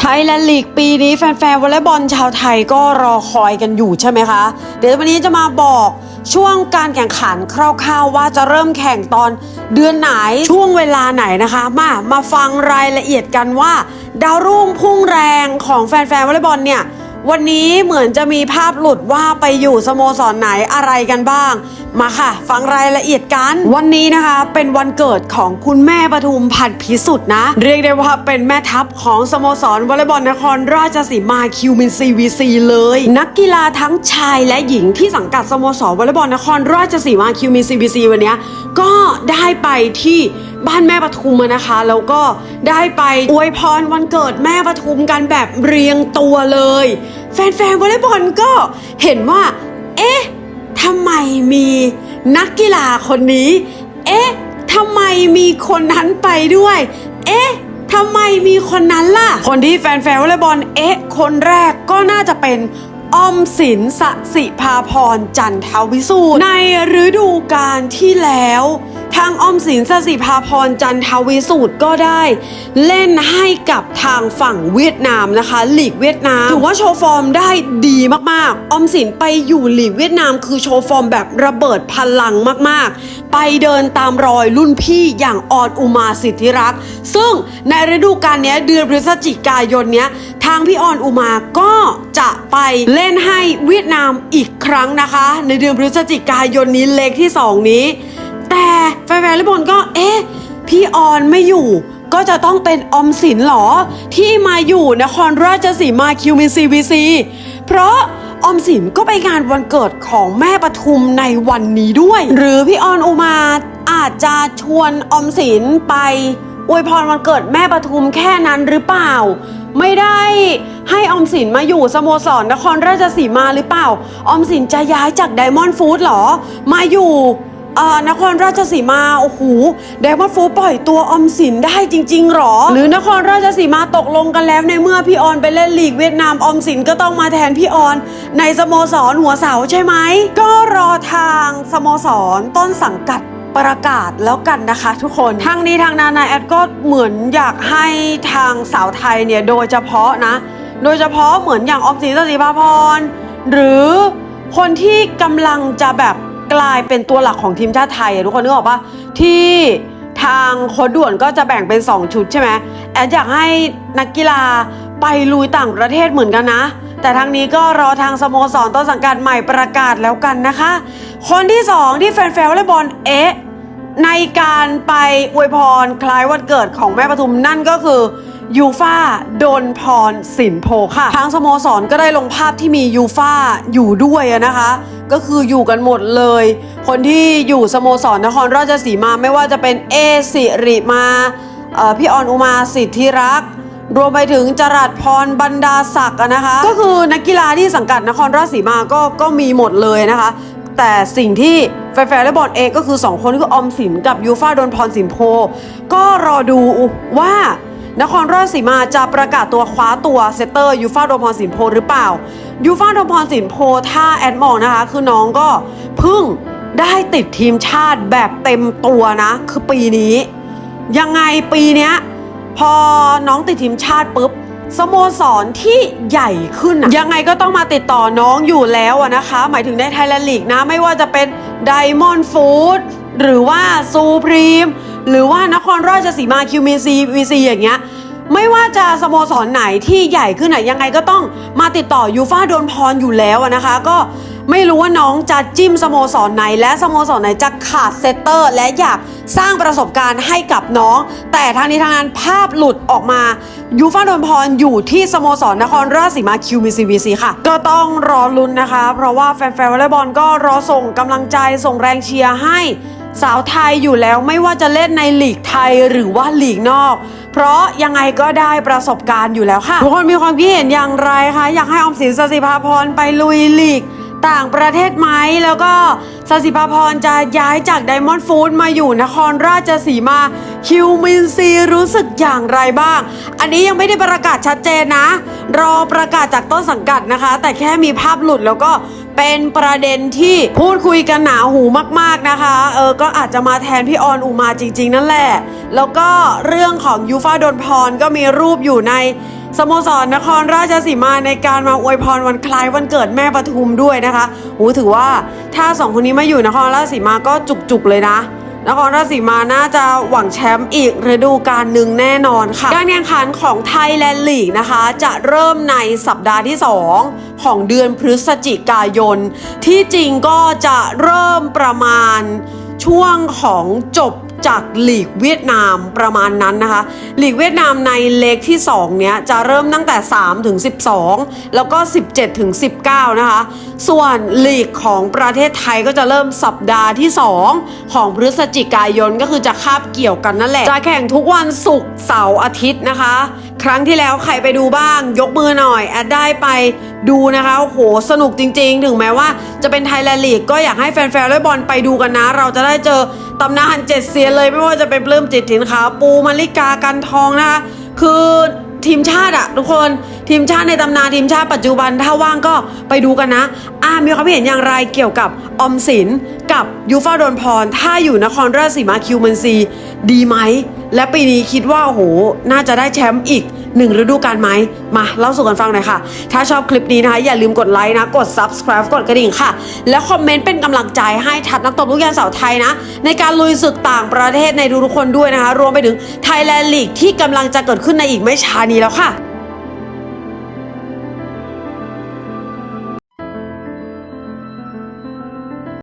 ไทยแลนด์ลีกปีนี้แฟนๆวอลเลย์บอลชาวไทยก็รอคอยกันอยู่ใช่ไหมคะ เดี๋ยววันนี้จะมาบอกช่วงการแข่งขันคร่าวๆว่าจะเริ่มแข่งตอนเดือนไหนช่วงเวลาไหนนะคะ มามาฟังรายละเอียดกันว่า ดาวรุ่งพุ่งแรงของแฟนๆวอลเลย์บอลเนี่ย วันนี้เหมือนจะมีภาพหลุดว่าไปอยู่สโมสรไหนอะไรกันบ้าง มาค่ะ ฟังรายละเอียดกัน วันนี้นะคะเป็นวันเกิดของคุณแม่ปทุมพันธ์พิสุทธิ์นะ เรียกได้ว่าเป็นแม่ทัพของสโมสรวอลเลย์บอลนครราชสีมาคิวมินซีวีซีเลย นักกีฬาทั้งชายและหญิงที่สังกัดสโมสรวอลเลย์บอลนครราชสีมาคิวมินซีวีซีวันนี้ก็ได้ไปที่บ้านแม่ปทุมนะคะ แล้วก็ได้ไปอวยพรวันเกิดแม่ปทุมกันแบบเรียงตัวเลย แฟนๆวอลเลย์บอลก็เห็นว่า เอ๊ะทำไมมีนักกีฬาคนนี้ เอ๊ะทำไมมีคนนั้นไปด้วย เอ๊ะทำไมมีคนนั้นล่ะ คนที่แฟนๆวอลเลย์บอลเอ๊ะ คนแรกก็น่าจะเป็นออมสินสสิภาพรจันทวิสูตรในฤดูกาลที่แล้ว ทางออมสินสสิภาพรจันทวิสูตรก็ได้ เล่นให้กับทางฝั่งเวียดนามนะคะหลีกเวียดนามถือว่าโชว์ฟอร์มได้ดีมากๆ ออมสินไปอยู่หลีกเวียดนามคือโชว์ฟอร์มแบบระเบิดพลังมากๆ ไปเดินตามรอยรุ่นพี่อย่างออนอุมาสิทธิรักษ์ซึ่งในฤดูกาลนี้เดือนพฤศจิกายนนี้ทางพี่ออนอุมาก็จะไปเล่นให้เวียดนามอีกครั้งนะคะ ในเดือนพฤศจิกายนนี้เลขที่สองนี้ แต่ วอลเลย์บอลก็ เอ๊ะ พี่ออนไม่อยู่ ก็จะต้องเป็นอมสินเหรอ ที่มาอยู่นครราชสีมาคิวมินซีวีซีเพราะออมสินก็ไปงานวันเกิดของแม่ปทุมในวันนี้ด้วย หรือพี่ออนอุมาอาจจะชวนออมสินไปอวยพรวันเกิดแม่ปทุมแค่นั้นหรือเปล่า ไม่ได้ให้ออมสินมาอยู่สโมสรนครราชสีมาหรือเปล่า ออมสินจะย้ายจากไดมอนด์ฟู้ดหรอ มาอยู่ เอ่อนครราชสีมาโอ้โหไดมอนฟูปล่อยตัวออมสินได้จริง ๆหรอ หรือนครราชสีมาตกลงกันแล้วในเมื่อพี่ออนไปเล่นลีกเวียดนามออมสินก็ต้องมาแทนพี่ออน ในสโมสรหัวเสาใช่ไหมก็รอทางสโมสรต้นสังกัดประกาศแล้วกันนะคะทุกคนทางนี้ทางนานายแอดก็เหมือนอยากให้ทางสาวไทยเนี่ยโดยเฉพาะนะ โดยเฉพาะเหมือนอย่างออมสินสศิภาพรหรือคนที่กำลังจะแบบ กลายเป็นตัวหลักของทีมชาติไทยอะทุกคนนึกออกปะที่ทางโค้ดด่วนก็จะแบ่งเป็น 2 ชุดใช่ไหมแอดอยากให้นักกีฬาไปลุยต่างประเทศเหมือนกันนะ แต่ทางนี้ก็รอทางสโมสรต้นสังกัดใหม่ประกาศแล้วกันนะคะ คนที่ 2 ที่แฟนๆวอลเลย์บอลเอ๊ะในการไปอวยพรคล้ายวันเกิดของแม่ปทุมนั่นก็คือยูฟาโดนพรสินโพค่ะ ทางสโมสรก็ได้ลงภาพที่มียูฟาอยู่ด้วยนะคะ ก็คืออยู่กันหมดเลย คนที่อยู่สโมสรนครราชสีมาไม่ว่าจะเป็นเอสิริมาพี่ออนอุมาสิทธิรัก รวมไปถึงจรัสพรบรรดาศักดิ์นะคะ ก็คือนักกีฬาที่สังกัดนครราชสีมาก็ก็มีหมดเลยนะคะ แต่สิ่งที่แฟนๆและบอลเองก็คือ 2 คนก็คือออมสินกับยูฟาโดนพรสินโพ ก็รอดูว่า นครราชสีมาจะประกาศตัวคว้าตัวเซตเตอร์ยูฟาโดนพรสินโพหรือเปล่า ยูฟาโดนพรสินโพถ้าแอดมองนะคะ คือน้องก็เพิ่งได้ติดทีมชาติแบบเต็มตัวนะ คือปีนี้ ยังไงปีนี้พอน้องติดทีมชาติปุ๊บสโมสรที่ใหญ่ขึ้นยังไงก็ต้องมาติดต่อน้องอยู่แล้วนะคะ หมายถึงในไทยแลนด์ลีกนะ ไม่ว่าจะเป็นไดมอนด์ฟู้ดหรือว่าซูพรีม หรือว่านครราชสีมาคิวมีซีวีซีอย่างเงี้ยไม่ว่าจะสโมสรไหนที่ใหญ่ขึ้นอะยังไงก็ต้องมาติดต่อยูฟ่าโดนพรอยู่แล้วนะคะ ก็ไม่รู้ว่าน้องจะจิ้มสโมสรไหน และสโมสรไหนจะขาดเซตเตอร์ และอยากสร้างประสบการณ์ให้กับน้อง แต่ทางนี้ทางนั้นภาพหลุดออกมายูฟ่าโดนพรอยู่ที่สโมสรนครราชสีมาคิวมีซีวีซีค่ะ ก็ต้องรอลุ้นนะคะ เพราะว่าแฟนๆวอลเลย์บอลก็รอส่งกำลังใจส่งแรงเชียร์ให้สาวไทยอยู่แล้วไม่ว่าจะเล่นในหลีกไทยหรือว่าหลีกนอก เพราะยังไงก็ได้ประสบการณ์อยู่แล้วค่ะ ทุกคนมีความคิดเห็นอย่างไรคะ อยากให้ออมสินสศิภาพรไปลุยหลีกต่างประเทศไหมแล้วก็สศิภาพรจะย้ายจากไดมอนด์ฟู้ดมาอยู่นครราชสีมาคิวมินซีรู้สึกอย่างไรบ้าง อันนี้ยังไม่ได้ประกาศชัดเจนนะ รอประกาศจากต้นสังกัดนะคะ แต่แค่มีภาพหลุดแล้วก็ เป็นประเด็นที่พูดคุยกันหนาหูมากๆนะคะ เออ ก็อาจจะมาแทนพี่ออนอุมาจริง ๆ นั่นแหละ แล้วก็เรื่องของยูฟาโดนพรก็มีรูปอยู่ในสโมสรนครราชสีมาในการมาอวยพรวันคล้ายวันเกิดแม่ปทุมด้วยนะคะโหถือว่าถ้าสองคนนี้มาอยู่นครราชสีมาก็จุกๆเลยนะ นครราชสีมาน่าจะหวังแชมป์อีกฤดูกาลหนึ่งแน่นอนค่ะการแข่งขันของไทยแลนด์ลีกนะคะ จะเริ่มในสัปดาห์ที่ 2 ของเดือนพฤศจิกายน ที่จริงก็จะเริ่มประมาณ ช่วงของจบจากหลีกเวียดนามประมาณนั้นนะคะหลีกเวียดนามในเลกที่ 2 เนี้ยจะเริ่มตั้งแต่ 3 ถึง 12 แล้วก็ 17 ถึง 19 นะคะ ส่วนหลีกของประเทศไทยก็จะเริ่มสัปดาห์ที่ 2 ของพฤศจิกายนก็คือจะคาบเกี่ยวกันนั่นแหละ จะแข่งทุกวันศุกร์เสาร์อาทิตย์นะคะ ครั้งที่แล้วใครไปดูบ้าง ยกมือหน่อยแอดได้ไปดูนะคะโหสนุกจริง ๆ ถึงแม้ว่าจะเป็นไทยแลนด์ลีกก็อยากให้แฟนๆลเลย์บอลไปดูกันนะ เราจะได้เจอตำนานเจ็ดเซียนเลยไม่ว่าจะเป็นปลื้มจิตถิ่นขาวปูมาริกากันทองนะคะคือทีมชาติอะทุกคนทีมชาติในตำนานทีมชาติปัจจุบันถ้าว่างก็ไปดูกันนะอ่ามีความเห็นอย่างไรเกี่ยวกับออมสินกับยูฟาโดนพร ถ้าอยู่นครราชสีมาคิวมันซี ดีไหม และปีนี้คิดว่าโอ้โหน่าจะได้แชมป์อีกหนึ่งฤดูกาลไหมมาเล่าสู่กันฟังหน่อยค่ะ ถ้าชอบคลิปนี้นะคะ อย่าลืมกดไลค์นะ กด subscribe กดกระดิ่งค่ะ และคอมเมนต์เป็นกำลังใจให้ทัพนักตบลูกยางสาวไทยนะ ในการลุยศึกต่างประเทศในทุกๆคนด้วยนะคะ รวมไปถึงไทยแลนด์ลีกที่กำลังจะเกิดขึ้นในอีกไม่ช้านี้แล้วค่ะ